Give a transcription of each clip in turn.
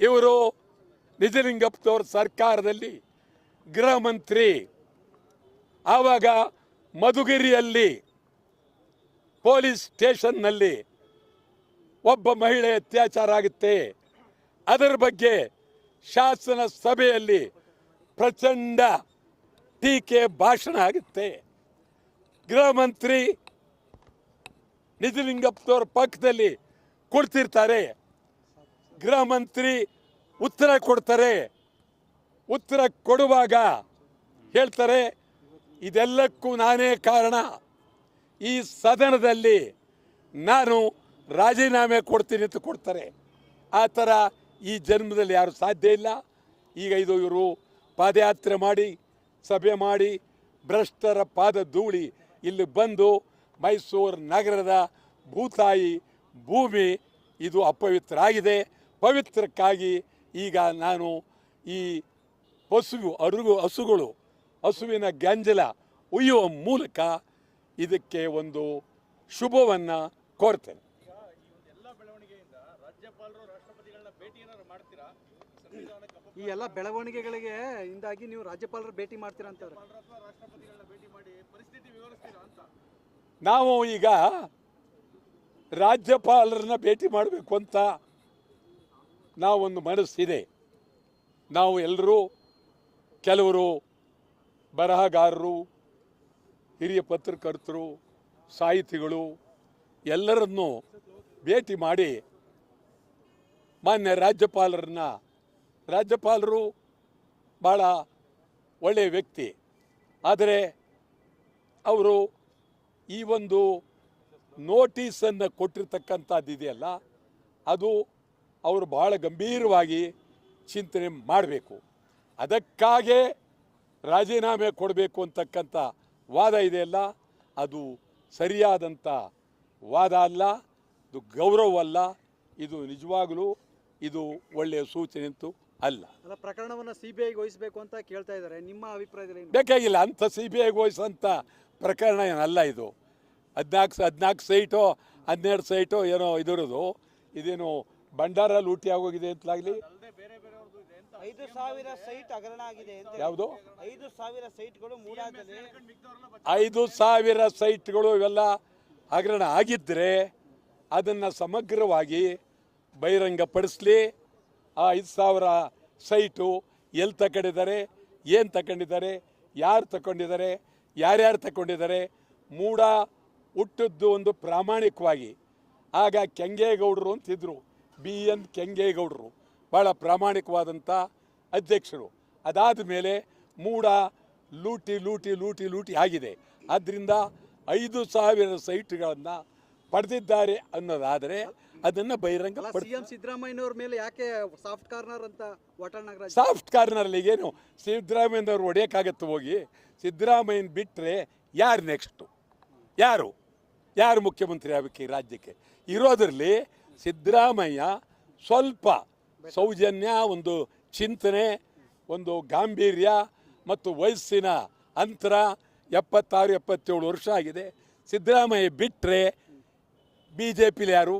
ಇವರು ನಿಜಲಿಂಗಪ್ಪನವ್ರ ಸರ್ಕಾರದಲ್ಲಿ ಗೃಹ ಮಂತ್ರಿ. ಆವಾಗ ಮಧುಗಿರಿಯಲ್ಲಿ ಪೊಲೀಸ್ ಸ್ಟೇಷನ್ನಲ್ಲಿ ಒಬ್ಬ ಮಹಿಳೆ ಅತ್ಯಾಚಾರ ಆಗುತ್ತೆ. ಅದರ ಬಗ್ಗೆ ಶಾಸನ ಸಭೆಯಲ್ಲಿ ಪ್ರಚಂಡ ಟೀಕೆ ಭಾಷಣ ಆಗುತ್ತೆ. ಗೃಹ ಮಂತ್ರಿ ನಿಜಲಿಂಗಪ್ಪನವ್ರ ಪಕ್ಕದಲ್ಲಿ ಕೊಡ್ತಿರ್ತಾರೆ ಗೃಹ ಮಂತ್ರಿ ಉತ್ತರ ಕೊಡ್ತಾರೆ. ಉತ್ತರ ಕೊಡುವಾಗ ಹೇಳ್ತಾರೆ, ಇದೆಲ್ಲಕ್ಕೂ ನಾನೇ ಕಾರಣ. ಈ ಸದನದಲ್ಲಿ ನಾನು ರಾಜೀನಾಮೆ ಕೊಡ್ತೀನಿ ಅಂತ ಕೊಡ್ತಾರೆ. ಆ ಥರ ಈ ಜನ್ಮದಲ್ಲಿ ಯಾರು ಸಾಧ್ಯ ಇಲ್ಲ. ಈಗ ಇದು ಇವರು ಪಾದಯಾತ್ರೆ ಮಾಡಿ, ಸಭೆ ಮಾಡಿ, ಭ್ರಷ್ಟರ ಪಾದ ಧೂಳಿ ಇಲ್ಲಿ ಬಂದು ಮೈಸೂರು ನಗರದ ಭೂತಾಯಿ ಭೂಮಿ ಇದು ಅಪವಿತ್ರ ಆಗಿದೆ. ಪವಿತ್ರಕ್ಕಾಗಿ ಈಗ ನಾನು ಈ ಪಶು ಅರುಗು ಹಸುಗಳು ಹಸುವಿನ ಗಂಜಲ ಉಯ್ಯುವ ಮೂಲಕ ಇದಕ್ಕೆ ಒಂದು ಶುಭವನ್ನು ಕೋರ್ತೇನೆ. ಈ ಎಲ್ಲ ಬೆಳವಣಿಗೆಗಳಿಗೆ ಇಂದಾಗಿ ನೀವು ರಾಜ್ಯಪಾಲರ ಭೇಟಿ ಮಾಡ್ತೀರಾ ಅಂತ ನಾವು ಈಗ ರಾಜ್ಯಪಾಲರನ್ನ ಭೇಟಿ ಮಾಡಬೇಕು ಅಂತ ನಾವೊಂದು ಮನಸ್ಸಿದೆ. ನಾವು ಎಲ್ಲರೂ ಕೆಲವರು, ಬರಹಗಾರರು, ಹಿರಿಯ ಪತ್ರಕರ್ತರು, ಸಾಹಿತಿಗಳು ಎಲ್ಲರನ್ನು ಭೇಟಿ ಮಾಡಿ ಮಾನ್ಯ ರಾಜ್ಯಪಾಲರನ್ನ. ರಾಜ್ಯಪಾಲರು ಭಾಳ ಒಳ್ಳೆಯ ವ್ಯಕ್ತಿ. ಆದರೆ ಅವರು ಈ ಒಂದು ನೋಟಿಸನ್ನು ಕೊಟ್ಟಿರ್ತಕ್ಕಂಥದ್ದು ಇದೆಯಲ್ಲ ಅದು ಅವರು ಬಹಳ ಗಂಭೀರವಾಗಿ ಚಿಂತನೆ ಮಾಡಬೇಕು. ಅದಕ್ಕಾಗೇ ರಾಜೀನಾಮೆ ಕೊಡಬೇಕು ಅಂತಕ್ಕಂಥ ವಾದ ಇದೆಯಲ್ಲ ಅದು ಸರಿಯಾದಂಥ ವಾದ ಅಲ್ಲ ಇದು ಗೌರವ ಅಲ್ಲ ಇದು ನಿಜವಾಗಲೂ ಇದು ಒಳ್ಳೆಯ ಸೂಚನೆ ಅಂತೂ ಅಲ್ಲ. ಪ್ರಕರಣವನ್ನ ಸಿ ಬಿ ಐಗೆ ವಹಿಸಬೇಕು ಅಂತ ಕೇಳ್ತಾ ಇದ್ದಾರೆ. ನಿಮ್ಮ ಅಭಿಪ್ರಾಯದಲ್ಲಿ ಬೇಕಾಗಿಲ್ಲ ಅಂಥ ಸಿ ಬಿ ಐಗೆ ವಹಿಸೋಂಥ ಪ್ರಕರಣ ಏನಲ್ಲ ಇದು. ಹದಿನಾಲ್ಕು ಹದಿನಾಲ್ಕು ಸೈಟೋ ಹನ್ನೆರಡು ಸೈಟೋ ಏನೋ ಇದಿರೋದು ಇದೇನು ಭಂಡಾರ ಲೂಟಿ ಆಗೋಗಿದೆ ಅಂತಲಾಗಲಿ. ಐದು ಸಾವಿರ ಸೈಟ್ ಹಗರಣ ಆಗಿದೆ ಯಾವುದು? ಐದು ಸಾವಿರ ಸೈಟ್ಗಳು ಐದು ಸಾವಿರ ಸೈಟ್ಗಳು ಇವೆಲ್ಲ ಹಗರಣ ಆಗಿದ್ದರೆ ಅದನ್ನು ಸಮಗ್ರವಾಗಿ ಬಹಿರಂಗಪಡಿಸ್ಲಿ. ಆ ಐದು ಸಾವಿರ ಸೈಟು ಎಲ್ಲಿ ತಗೊಂಡಿದ್ದಾರೆ ಏನು ತಗೊಂಡಿದ್ದಾರೆ ಯಾರು ತಗೊಂಡಿದ್ದಾರೆ ಯಾರ್ಯಾರು ತಗೊಂಡಿದ್ದಾರೆ ಮೂಡ ಹುಟ್ಟಿದ್ದು ಒಂದು ಪ್ರಾಮಾಣಿಕವಾಗಿ. ಆಗ ಕೆಂಗೇಗೌಡರು ಅಂತಿದ್ರು ಬಿ ಎನ್ ಕೆಂಗೇಗೌಡರು ಭಾಳ ಪ್ರಾಮಾಣಿಕವಾದಂಥ ಅಧ್ಯಕ್ಷರು. ಅದಾದ ಮೇಲೆ ಮೂಡ ಲೂಟಿ ಲೂಟಿ ಲೂಟಿ ಲೂಟಿ ಆಗಿದೆ. ಆದ್ದರಿಂದ ಐದು ಸಾವಿರ ಸೈಟ್ಗಳನ್ನು ಪಡೆದಿದ್ದಾರೆ ಅನ್ನೋದಾದರೆ ಅದನ್ನು ಬಹಿರಂಗ ಸಿದ್ದರಾಮಯ್ಯನವ್ರ ಮೇಲೆ ಯಾಕೆ ಸಾಫ್ಟ್ ಕಾರ್ನರ್ ಅಂತ ವಾಟಾಳ್ ಸಾಫ್ಟ್ ಕಾರ್ನರಲ್ಲಿ ಏನು? ಸಿದ್ದರಾಮಯ್ಯನವ್ರು ಹೊಡೆಯೋಕ್ಕಾಗತ್ತೆ ಹೋಗಿ ಸಿದ್ದರಾಮಯ್ಯನ ಬಿಟ್ಟರೆ ಯಾರು ನೆಕ್ಸ್ಟು ಯಾರು? ಯಾರು ಮುಖ್ಯಮಂತ್ರಿ ಆಗಬೇಕು ಈ ರಾಜ್ಯಕ್ಕೆ? ಇರೋದ್ರಲ್ಲಿ ಸಿದ್ದರಾಮಯ್ಯ ಸ್ವಲ್ಪ ಸೌಜನ್ಯ ಒಂದು ಚಿಂತನೆ ಒಂದು ಗಾಂಭೀರ್ಯ ಮತ್ತು ವಯಸ್ಸಿನ ಅಂತರ ಎಪ್ಪತ್ತಾರು ಎಪ್ಪತ್ತೇಳು ವರ್ಷ ಆಗಿದೆ. ಸಿದ್ದರಾಮಯ್ಯ ಬಿಟ್ಟರೆ ಬಿ ಜೆ ಪಿಲಿ ಯಾರು?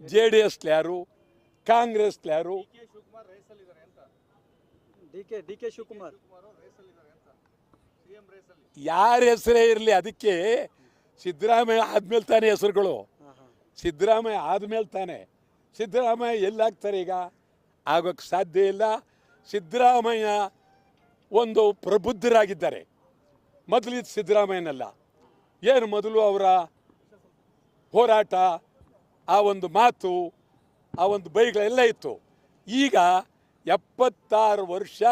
ಜೆ ಡಿ ಎಸ್ಲಿ ಯಾರು ಕಾಂಗ್ರೆಸ್ಲಿ ಯಾರು ಶಿವಕುಮಾರ್. ಯಾರ ಹೆಸರೇ ಇರಲಿ ಅದಕ್ಕೆ ಸಿದ್ದರಾಮಯ್ಯ ಆದ್ಮೇಲೆ ತಾನೇ ಹೆಸರುಗಳು. ಸಿದ್ದರಾಮಯ್ಯ ಆದಮೇಲೆ ತಾನೆ. ಸಿದ್ದರಾಮಯ್ಯ ಎಲ್ಲಾಗ್ತಾರೆ ಈಗ? ಆಗೋಕ್ಕೆ ಸಾಧ್ಯ ಇಲ್ಲ. ಸಿದ್ದರಾಮಯ್ಯ ಒಂದು ಪ್ರಬುದ್ಧರಾಗಿದ್ದಾರೆ. ಮೊದಲಿದ್ದ ಸಿದ್ದರಾಮಯ್ಯನಲ್ಲ. ಏನು ಮೊದಲು ಅವರ ಹೋರಾಟ, ಆ ಒಂದು ಮಾತು, ಆ ಒಂದು ಬೈಗಳೆಲ್ಲ ಇತ್ತು. ಈಗ ಎಪ್ಪತ್ತಾರು ವರ್ಷ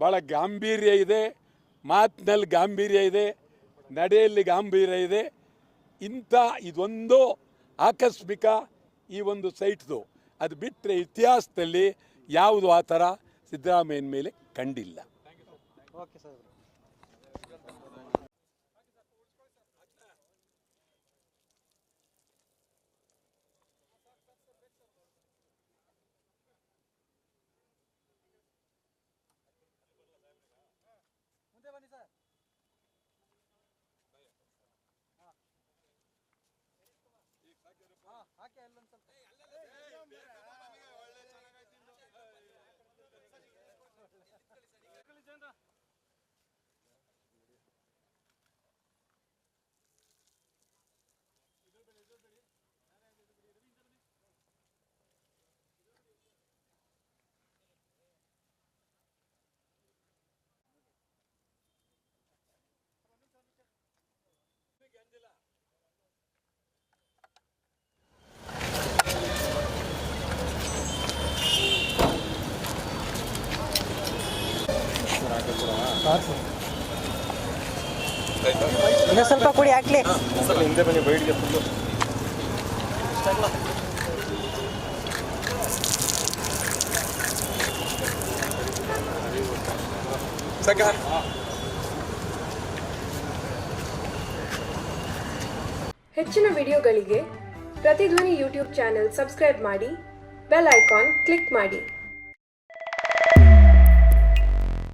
ಭಾಳ ಗಾಂಭೀರ್ಯ ಇದೆ. ಮಾತಿನಲ್ಲಿ ಗಾಂಭೀರ್ಯ ಇದೆ. ನಡೆಯಲ್ಲಿ ಗಾಂಭೀರ್ಯ ಇದೆ. ಇಂಥ ಇದೊಂದು ಆಕಸ್ಮಿಕ ಈ ಒಂದು ಸೈಟ್ದು ಅದು ಬಿಟ್ಟರೆ ಇತಿಹಾಸದಲ್ಲಿ ಯಾವುದು ಆ ಥರ ಸಿದ್ದರಾಮಯ್ಯನ ಮೇಲೆ ಕಂಡಿಲ್ಲ. Okay sir. كان لم تلقى ಇನ್ನು ಸ್ವಲ್ಪ ಕುಡಿ, ಹಾಕ್ಲಿ. ಹಿಂದೆ ಬನ್ನಿ ಬೈಟ್ಗೆ ಹೆಚ್ಚಿನ ವಿಡಿಯೋಗಳಿಗೆ ಪ್ರತಿಧ್ವನಿ ಯೂಟ್ಯೂಬ್ ಚಾನೆಲ್ ಸಬ್ಸ್ಕ್ರೈಬ್ ಮಾಡಿ, ಬೆಲ್ ಐಕಾನ್ ಕ್ಲಿಕ್ ಮಾಡಿ.